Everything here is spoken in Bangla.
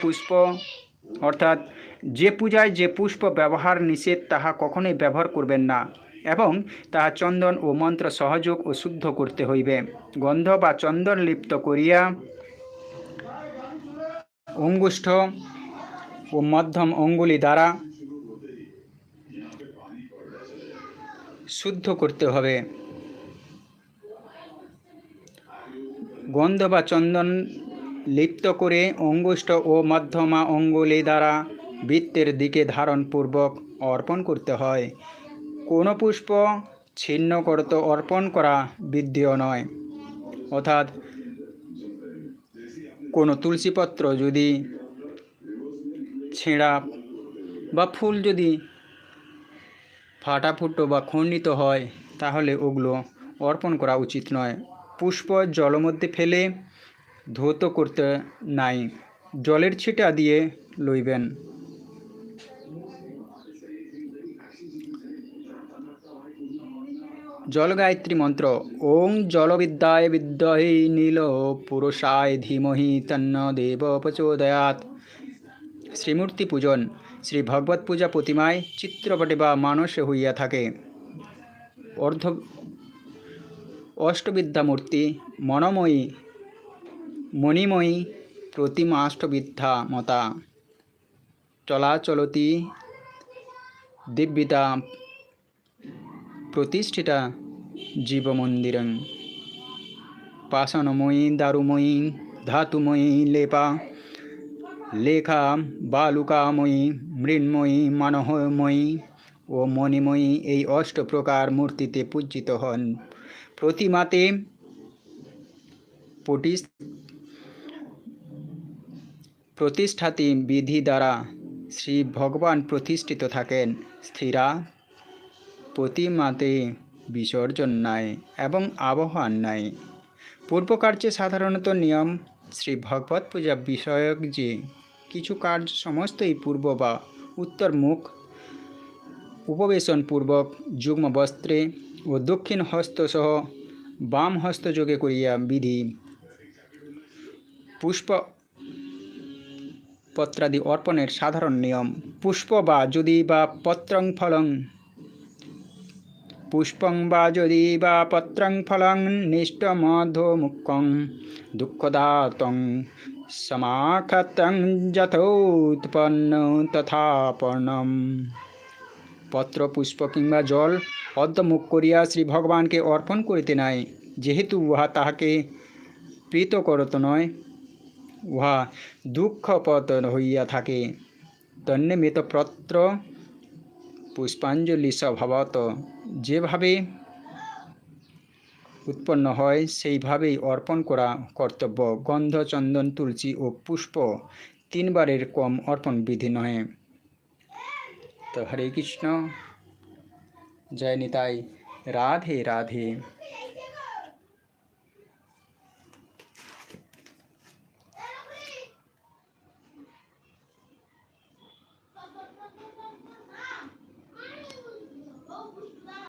পুষ্প, অর্থাৎ যে পূজায় যে পুষ্প ব্যবহার নিষেধ তাহা কখনোই ব্যবহার করবেন না এবং তাহা চন্দন ও মন্ত্র সহযোগ ও শুদ্ধ করতে হইবে। গন্ধ বা চন্দন লিপ্ত করিয়া অঙ্গুষ্ঠ ও মধ্যম অঙ্গুলি দ্বারা শুদ্ধ করতে হবে। গন্ধ বা চন্দন লিপ্ত করে অঙ্গুষ্ঠ ও মধ্যমা অঙ্গুলি দ্বারা বৃত্তের দিকে ধারণপূর্বক অর্পণ করতে হয়। কোনো পুষ্প ছিন্ন করত অর্পণ করা বিদ্যেয় নয়। অর্থাৎ কোনো তুলসীপত্র যদি ছেঁড়া বা ফুল যদি ফাটাফুটো বা খণ্ডিত হয়, তাহলে ওগুলো অর্পণ করা উচিত নয়। পুষ্প জলের মধ্যে ফেলে ধৌত করতে নাই, জলের ছিটা দিয়ে লইবেন। জল গায়ত্রী মন্ত্র, ওং জলবিদ্যায় বিদ্যহে নীল পুরুষায় ধীমহি তন্ন দেব প্রচোদয়াত শ্রীমূর্তি পূজন, শ্রী ভগবত পূজা প্রতিমায় চিত্রপটে বা মানসে হইয়া থাকে। অর্ধ অষ্টবিদ্যা মূর্তি মনময়ী মণিময়ী প্রতিমা অষ্টবিদ্যা মতা চলাচলতি দিব্যিতা প্রতিষ্ঠিতা জীবমন্দিরং। পাষাণময়ী, দারুময়ী, ধাতুময়ী, লেপা, লেখা, বালুকাময়ী, মৃন্ময়ী মানহময়ী ও মণিময়ী এই অষ্ট প্রকার মূর্তিতে পূজিত হন। প্রতিমাতে পটিস প্রতিষ্ঠাতি বিধি দ্বারা শ্রী ভগবান প্রতিষ্ঠিত থাকেন। স্থিরা প্রতিমাতে বিসর্জন নাই এবং আবহান নাই। পূর্বকার্যে সাধারণত নিয়ম শ্রী ভগবত পূজা বিষয়ক যে কিছু কার্য সমস্তই পূর্ব বা উত্তর মুখ উপবেশনপূর্বক যুগ্ম বস্ত্রে ও দক্ষিণ হস্তসহ বাম হস্তযোগে করিয়া বিধি পুষ্প পত্রাদি অর্পণের সাধারণ নিয়ম। পুষ্প বা যদি বা পত্রং ফলং। পুষ্পং বা যদি বা পত্রং ফলং নিষ্ঠমধোমুখং দুঃখদাতং সমাখতং যথোৎপন্ন তথাপর্ণম। পত্র, পুষ্প কিংবা জল অর্ধমুখ করিয়া শ্রী ভগবানকে অর্পণ করিতে নাই, যেহেতু উহা তাহাকে প্রীত করত নয়। উহা দুঃখপত হইয়া থাকে। তন্নিমিত পত্র পুষ্পাঞ্জলি স্বভাবত। যেভাবে উৎপন্ন হয়, সেইভাবেই অর্পণ করা কর্তব্য। গন্ধ চন্দন তুলসী ও পুষ্প তিনবারের কম অর্পণ বিধি নয় তো হরে কৃষ্ণ। জয় নিতাই। রাধে রাধে।